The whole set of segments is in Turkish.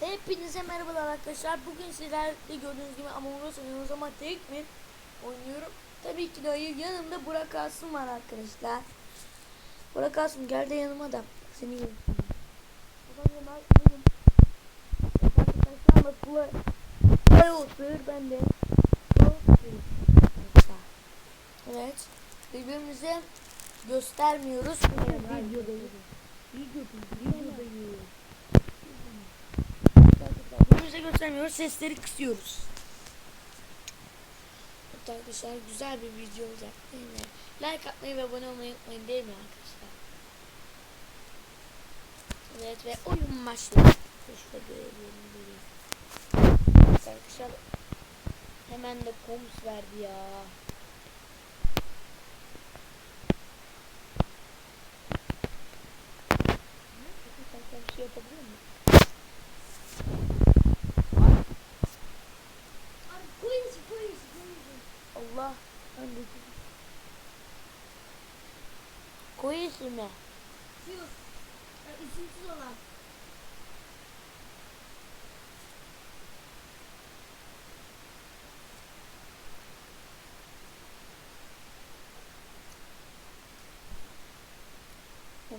Hepinize merhabalar arkadaşlar. Bugün sizlerle gördüğünüz gibi Among Us oynuyoruz ama tek mi oynuyorum? Tabii ki de hayır. Yanımda Burak Asım var arkadaşlar. Burak Asım gel de yanıma da. Seni benim. Arkadaşlar bu Ay otur ben de. Evet. Birbirimize göstermiyoruz. Videodayız. Videodayız. Birbirimize göstermiyoruz. Sesleri kısıyoruz. Evet arkadaşlar güzel bir video olacak değil mi? Like atmayı ve abone olmayı unutmayın değil mi arkadaşlar? Evet ve oyun başlıyor. Şurada görebilirim göreyim. Evet arkadaşlar hemen de koms verdi ya. Arkadaşlar bir şey yapabilir miyim? Allah. De Koyu ismi. Şu, isimsiz olan.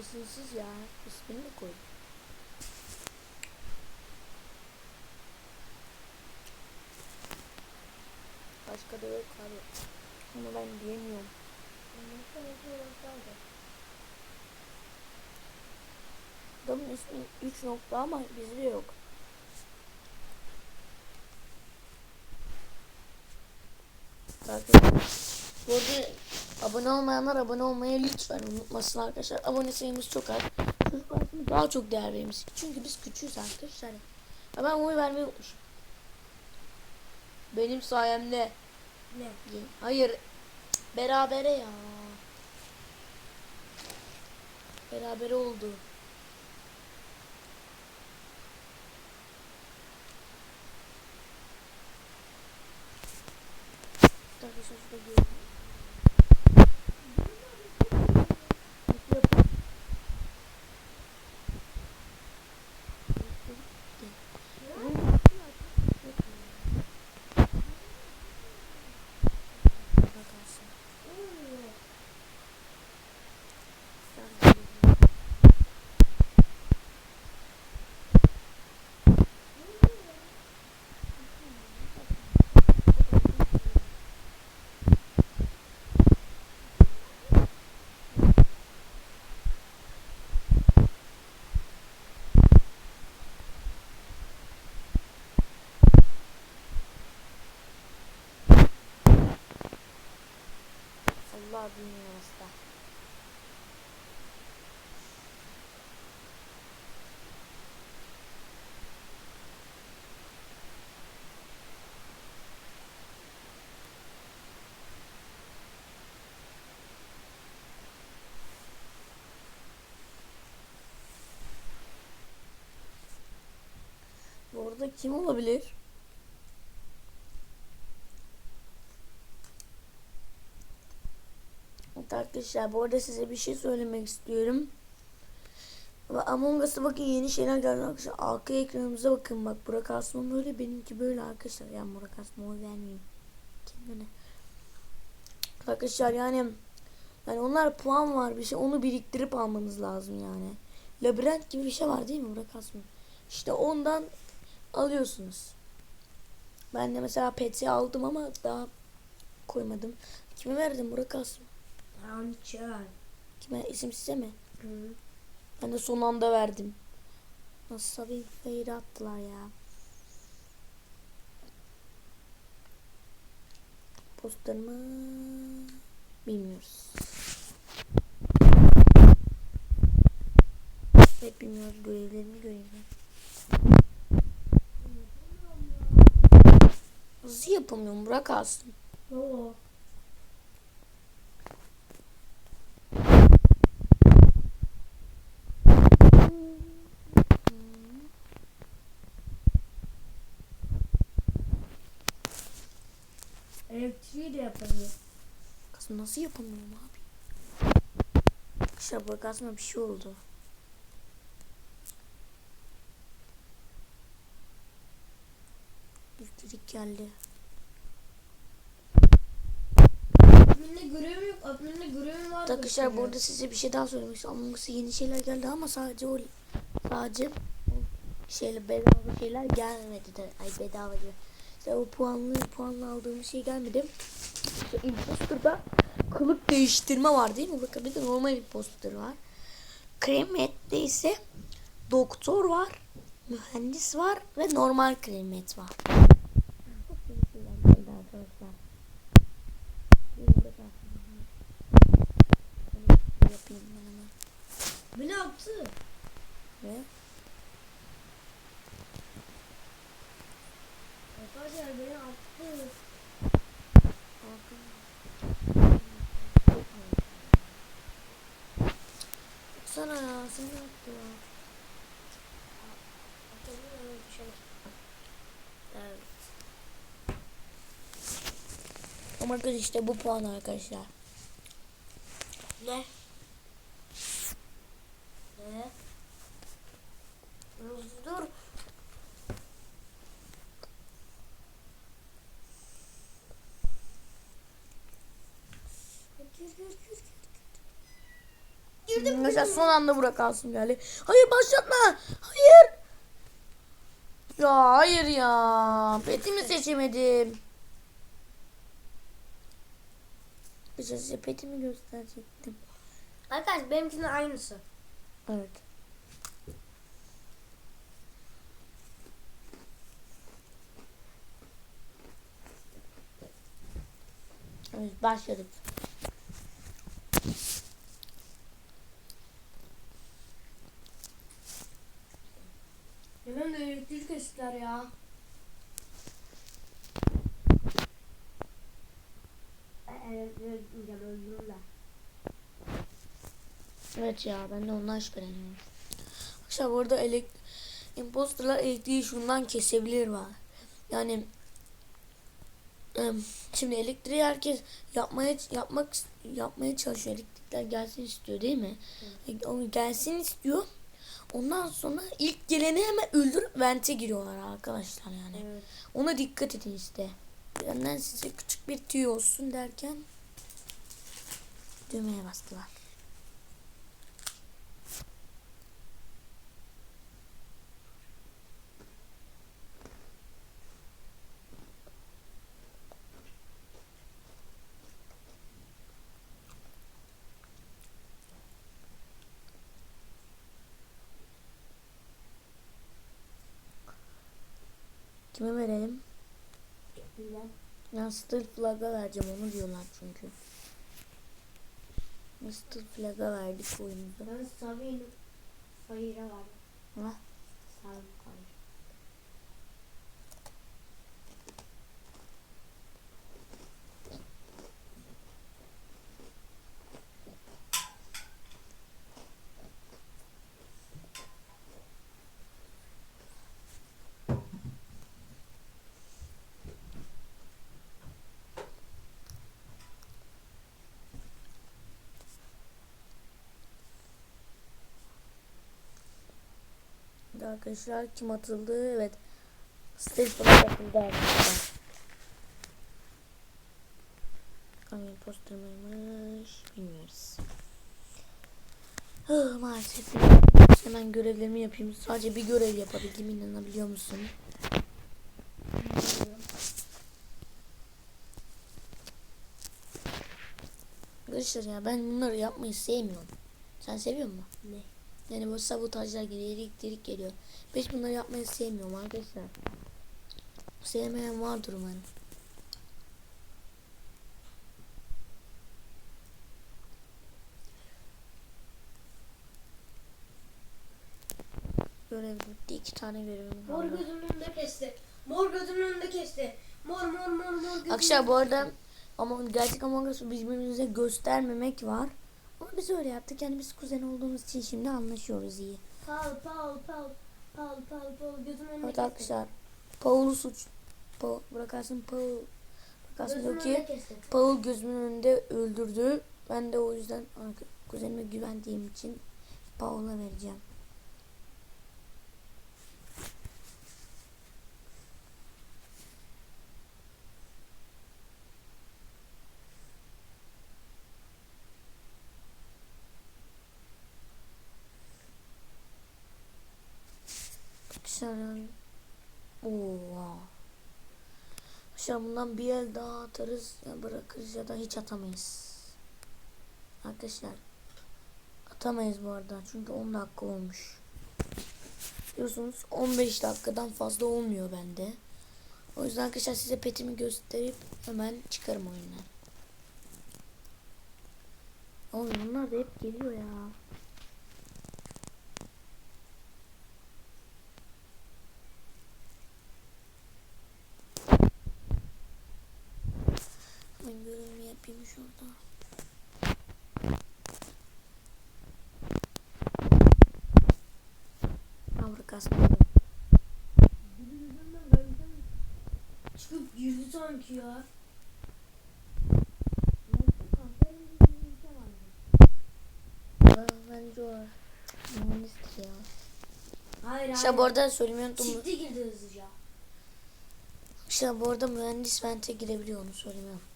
Isimsiz ya. İsmini mi? Başka da yok abi. Ama ben diyemiyorum. Adamın ismi 3 nokta ama bizde yok. Arkadaşlar. Bu abone olmayanlar abone olmayı lütfen unutmasın arkadaşlar. Abone sayımız çok az. Çocuklar daha çok değer veririz. Çünkü biz küçüğüz arkadaşlar. Ya ben oy vermeyi unutmuşum. Benim sayemde. Ne? Hayır. Berabere ya. Berabere oldu. Arkadaşlar şurada görüyorum. Allah bilmiyor hasta. Bu arada kim olabilir? Evet arkadaşlar bu arada size bir şey söylemek istiyorum. Ve Among Us'a bakın yeni şeyler geldi arkadaşlar. Arka ekranımıza bakın bak Burak Asman böyle benimki böyle arkadaşlar. Yani Burak Asman oy vermeyeyim. Kendine. Arkadaşlar yani yani onlar puan var bir şey onu biriktirip almanız lazım yani. Labirent gibi bir şey var değil mi Burak Asman? İşte ondan alıyorsunuz. Ben de mesela peti aldım ama daha koymadım. Kime verdim Burak Asman? Hançer. Kime isim size mi? Hı. Ben de son anda verdim. Nasıl bir feyre attılar ya. Postlarımı bilmiyoruz. Evet bilmiyoruz görevlerimi göreyim. Nasıl yapamıyorum Burak Asım? Oo. Elektriği de yapamıyor. Kızım nasıl yapamıyorum abi? Burak Asım'a bir şey oldu. Çocuk geldi. Admin'de görevim yok. Admin'de görevim var. Arkadaşlar burada size bir şey daha söylemek istiyorum. Among Us'a yeni şeyler geldi ama sadece o sadece şeyle bedava şeyler gelmedi de. Ay bedava diyor. İşte o puanlı puanla aldığımız şey gelmedi. İşte imposter'da kılık değiştirme var değil mi? Bakın bir de normal imposter var. Kremet'te ise doktor var, mühendis var ve normal kremet var. Çok yeni şeyler geldi arkadaşlar. Benim de Şöyle yapayım ben hemen. Beni attı. Ve Arkadaşlar beni attı. Baksana ya seni yaptı ya. Evet. Ama arkadaşlar işte bu puan arkadaşlar. Ne? Ne? Dur. Girdim Mesela son anda Burak Asım geldi. Hayır başlatma. Hayır. Ya hayır ya. Petimi seçemedim. Arkadaşlar size petimi gösterecektim. Arkadaşlar benimkinin aynısı. Evet. Evet başladık. Hemen de elektrik kestiler ya. Evet, öldürürler. Evet ya ben de ondan şüpheleniyorum. Arkadaşlar bu arada elek imposterlar elektriği şundan kesebilir var. Yani şimdi elektriği herkes yapmaya yapmak yapmaya çalışıyor. Elektrikler gelsin istiyor değil mi? E, O gelsin istiyor. Ondan sonra ilk geleni hemen öldürüp vente giriyorlar arkadaşlar yani. Evet. Ona dikkat edin işte. Benden size küçük bir tüy olsun derken düğmeye bastılar. Kime verelim? Bilmem. Ya Still Flag'a vereceğim onu diyorlar çünkü. Still Flag'a verdik oyumuzu. Ben Savin Hayır'a var. Ha? Savin Hayır. Arkadaşlar kim atıldı? Evet. Still Flag atıldı arkadaşlar. Hangi imposter mıymış? Bilmiyoruz. Hı, maalesef. Hemen görevlerimi yapayım. Sadece bir görev yapabildim inanabiliyor musun? Arkadaşlar ya ben bunları yapmayı sevmiyorum. Sen seviyor musun? Ne? Yani bu sabotajlar geliyor, elektrik geliyor. Ben hiç bunları yapmayı sevmiyorum arkadaşlar. Sevmeyen vardır umarım. Görev bitti. iki tane görevim Mor kaldı. gözümün önünde kesti. Mor gözümün önünde kesti. Mor mor mor mor gözümün Arkadaşlar bu arada ama gerçek Among Us'ı birbirimize göstermemek var. Biz öyle yaptık. Yani biz kuzen olduğumuz için şimdi anlaşıyoruz iyi. Pal pal pal pal pal pal gözümün önünde Evet arkadaşlar. Paul'u suç. Paul, bırakarsın Paul. Bırakarsın diyor ki. Paul gözümün önünde öldürdü. Ben de o yüzden kuzenime güvendiğim için Paul'a vereceğim. Yani. Oo. Arkadaşlar bundan bir el daha atarız ya bırakırız ya da hiç atamayız. Arkadaşlar atamayız bu arada çünkü 10 dakika olmuş. Biliyorsunuz 15 dakikadan fazla olmuyor bende. O yüzden arkadaşlar size petimi gösterip hemen çıkarım oyundan. Oğlum bunlar da hep geliyor ya. Ben görevimi yapayım şurada. Avru kasmadım. Çıkıp girdi sanki ya. Bence o. Ya. Hayır İşte bu arada söylemeyi unuttum. Çıktı girdi hızlıca. İşte bu arada mühendis vente girebiliyor onu söylemeyi unuttum.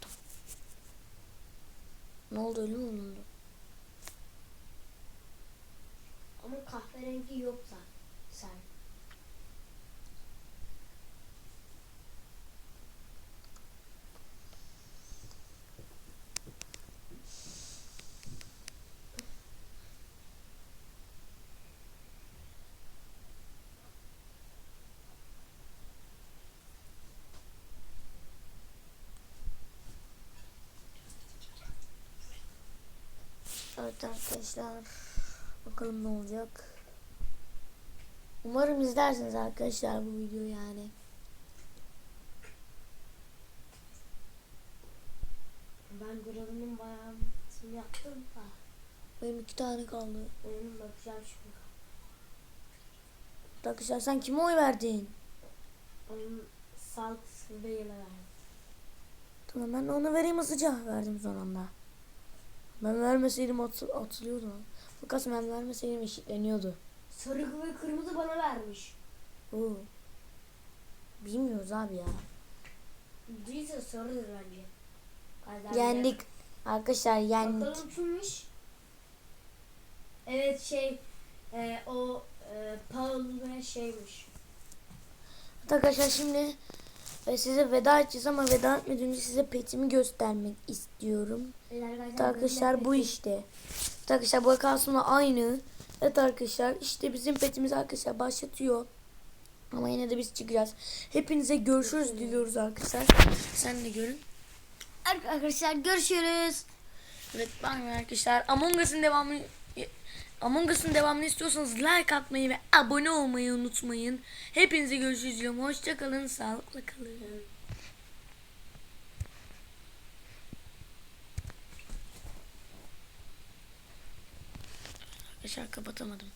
Ne oldu ölü mü olundu? Ama kahverengi yok zaten. Sen. Evet arkadaşlar. Bakalım ne olacak. Umarım izlersiniz arkadaşlar bu videoyu yani. Ben görevinin bayağı yaptım da. Benim iki tane kaldı. Benim bakacağım şimdi. Arkadaşlar sen kime oy verdin? Sağ kısmı beyine verdim. Tamam ben ona vereyim hızlıca. Verdim son anda. Ben vermeseydim at atılıyordu. Fakat ben vermeseydim eşitleniyordu. Sarı ve kırmızı bana vermiş. Oo. Bilmiyoruz abi ya. Değilse sarıdır bence. Kazandı. Yendik. Arkadaşlar yendik. Bakalım kimmiş? Evet şey e, o e, Paul ve şeymiş. Arkadaşlar şimdi e, size veda edeceğiz ama veda etmeden önce size petimi göstermek istiyorum. Evet arkadaşlar bu işte. Evet arkadaşlar bu kalsınla aynı. Evet arkadaşlar işte bizim petimiz arkadaşlar başlatıyor. Ama yine de biz çıkacağız. Hepinize görüşürüz diliyoruz arkadaşlar. Sen de görün. Arkadaşlar görüşürüz. Evet bye arkadaşlar. Among Us'ın devamını Among Us'ın devamını istiyorsanız like atmayı ve abone olmayı unutmayın. Hepinize görüşürüz. Hoşçakalın. Sağlıkla kalın. Arkadaşlar kapatamadım.